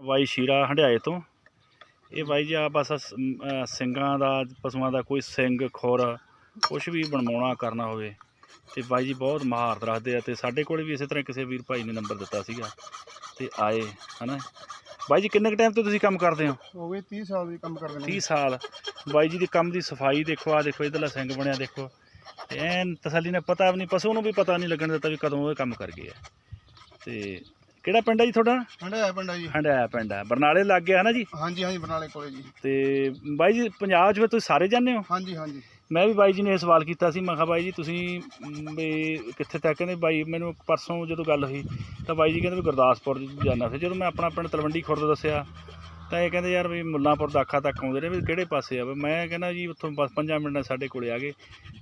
ਬਾਈ ਸ਼ੀਰਾ ਹੰਡਿਆਏ ਤੋਂ। ਇਹ ਬਾਈ ਜੀ ਆ ਬਸ ਸਿੰਘਾਂ ਦਾ ਪਸ਼ੂਆਂ ਦਾ ਕੋਈ ਸਿੰਘ ਖੁਰ ਕੁਝ ਵੀ ਬਣਵਾਉਣਾ ਕਰਨਾ ਹੋਵੇ। ਤੇ ਬਾਈ ਜੀ ਬਹੁਤ ਮਹਾਰਤ ਰੱਖਦੇ ਆ ਤੇ ਸਾਡੇ ਕੋਲ ਵੀ ਇਸੇ ਤਰ੍ਹਾਂ ਕਿਸੇ ਵੀਰ ਭਾਈ ਨੇ ਨੰਬਰ ਦਿੱਤਾ ਸੀਗਾ ਤੇ ਆਏ ਹਨਾ। ਬਾਈ ਜੀ ਕਿੰਨੇ ਕੁ ਟਾਈਮ ਤੋਂ ਤੁਸੀਂ ਕੰਮ ਕਰਦੇ ਹੋ? ਹੋ ਗਏ 30 ਸਾਲ ਦੀ ਕੰਮ ਕਰਦੇ 30 ਸਾਲ। ਬਾਈ ਜੀ ਦੇ ਕੰਮ ਦੀ ਸਫ਼ਾਈ ਦੇਖੋ ਆ ਦੇਖੋ ਇਧਰਲਾ ਸਿੰਘ ਬਣਿਆ ਦੇਖੋ। ਤੇ ਐਨ ਤਸੱਲੀ ਨਾਲ ਪਤਾ ਵੀ ਨਹੀਂ ਪਸ਼ੂ ਨੂੰ ਵੀ ਪਤਾ ਨਹੀਂ ਲੱਗਣ ਦਿੱਤਾ ਵੀ ਕਦੋਂ ਇਹ ਕੰਮ ਕਰ ਗਏ ਆ। ਤੇ ਕਿਹੜਾ ਪਿੰਡ ਹੈ ਜੀ ਤੁਹਾਡਾ? ਹੰਡਿਆ ਪਿੰਡਾ ਜੀ। ਹੰਡਾਇਆ ਪਿੰਡ ਹੈ। ਬਰਨਾਲੇ ਲੱਗ ਗਿਆ ਹਨਾ ਜੀ? ਹਾਂਜੀ ਹਾਂਜੀ ਬਰਨਾਲੇ ਕੋਲੇ ਜੀ। ਤੇ ਬਾਈ ਜੀ ਪੰਜਾਬ 'ਚ ਫਿਰ ਤੁਸੀਂ ਸਾਰੇ ਜਾਂਦੇ ਹੋ? ਹਾਂਜੀ ਹਾਂਜੀ। ਮੈਂ ਵੀ ਬਾਈ ਜੀ ਨੇ ਇਹ ਸਵਾਲ ਕੀਤਾ ਸੀ ਮੈਂ ਕਿਹਾ ਬਾਈ ਜੀ ਤੁਸੀਂ ਮ, ਵੀ ਕਿੱਥੇ ਤੱਕ ਕਹਿੰਦੇ ਬਾਈ ਮੈਨੂੰ ਪਰਸੋਂ ਜਦੋਂ ਗੱਲ ਹੋਈ ਤਾਂ ਬਾਈ ਜੀ ਕਹਿੰਦੇ ਵੀ ਗੁਰਦਾਸਪੁਰ ਜਾਣਾ ਸੀ। ਜਦੋਂ ਮੈਂ ਆਪਣਾ ਪਿੰਡ ਤਲਵੰਡੀ ਖੁਰਦ ਦੱਸਿਆ ਤਾਂ ਇਹ ਕਹਿੰਦੇ ਯਾਰ ਵੀ ਮੁੱਲਾਂਪੁਰ ਦਾਖਾ ਤੱਕ ਆਉਂਦੇ ਨੇ ਵੀ ਕਿਹੜੇ ਪਾਸੇ ਆ? ਵੀ ਮੈਂ ਕਹਿੰਦਾ ਜੀ ਉੱਥੋਂ ਬਸ ਪੰਜਾਂ ਮਿੰਟਾਂ 'ਚ ਸਾਡੇ ਕੋਲੇ ਆ ਗਏ।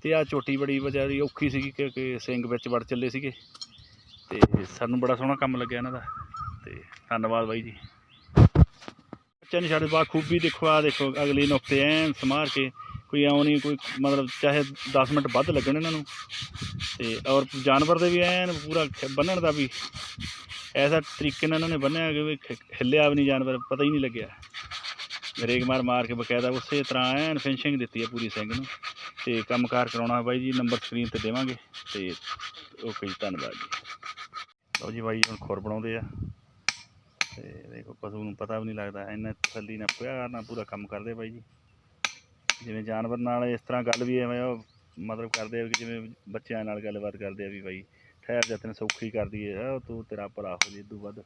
ਤੇ ਆ ਚੋਟੀ ਬੜੀ ਵਿਚਾਰੀ ਔਖੀ ਸੀਗੀ ਕਿਉਂਕਿ ਸਿੰਘ ਵਿੱਚ ਵੜ ਚੱਲੇ ਸੀਗੇ। ਤੇ ਸਾਨੂੰ ਬੜਾ ਸੋਹਣਾ ਕੰਮ ਲੱਗਿਆ ਇਹਨਾਂ ਦਾ, ਤੇ ਧੰਨਵਾਦ ਬਾਈ ਜੀ। ਬੱਚਿਆਂ ਨੇ ਸਾਡੇ ਬਾਅਦ ਦੇਖੋ ਆ ਦੇਖੋ, ਅਗਲੀ ਨੁਕਤੇ ਐਨ ਸਮਾਰ ਕੇ, ਕੋਈ ਆਉਂ ਨਹੀਂ, ਕੋਈ ਮਤਲਬ ਚਾਹੇ 10 ਮਿੰਟ ਵੱਧ ਲੱਗਣ ਇਹਨਾਂ ਨੂੰ। ਤੇ ਔਰ ਜਾਨਵਰ ਦੇ ਵੀ ਐਨ ਪੂਰਾ ਬੰਨਣ ਦਾ ਵੀ, ਐਸਾ ਤਰੀਕੇ ਨਾਲ ਇਹਨਾਂ ਨੇ ਬੰਨਿਆ ਕਿ ਹਿੱਲਿਆ ਵੀ ਨਹੀਂ ਜਾਨਵਰ, ਪਤਾ ਹੀ ਨਹੀਂ ਲੱਗਿਆ। ਰੇਗ ਮਾਰ ਮਾਰ ਕੇ ਬਕਾਇਦਾ ਉਸੇ ਤਰ੍ਹਾਂ ਐਨ ਫਿਨਿਸ਼ਿੰਗ ਦਿੱਤੀ ਹੈ ਪੂਰੀ ਸਿੰਘ ਨੂੰ। ਤੇ ਕੰਮਕਾਰ ਕਰਾਉਣਾ ਬਾਈ ਜੀ ਨੰਬਰ ਸਕਰੀਨ ਤੇ ਦੇਵਾਂਗੇ, ਤੇ ਓਕੇ ਜੀ, ਧੰਨਵਾਦ ਜੀ। ਲਓ ਜੀ ਬਾਈ, ਹੁਣ ਖੁਰ ਬਣਾਉਂਦੇ ਆ। ਤੇ ਦੇਖੋ, ਪਸ਼ੂ ਨੂੰ ਪਤਾ ਵੀ ਨਹੀਂ ਲੱਗਦਾ, ਇੰਨਾ ਤਸੱਲੀ ਨਾਲ ਪਿਆਰ ਨਾਲ ਪੂਰਾ ਕੰਮ ਕਰਦੇ ਬਾਈ ਜੀ। ਜਿਵੇਂ ਜਾਨਵਰ ਨਾਲ ਇਸ ਤਰ੍ਹਾਂ ਗੱਲ ਵੀ ਐਵੇਂ ਉਹ ਮਤਲਬ ਕਰਦੇ ਆ ਕਿ ਜਿਵੇਂ ਬੱਚਿਆਂ ਨਾਲ ਗੱਲਬਾਤ ਕਰਦੇ ਆ ਵੀ ਬਾਈ, ਠਹਿਰ ਜਾ, ਤੈਨੂੰ ਸੌਖੀ ਕਰਦੀ ਹੈ ਉਹ ਤੂੰ ਤੇਰਾ ਭਲਾ ਹੋ ਜੇ ਇਦੋਂ ਵੱਧ।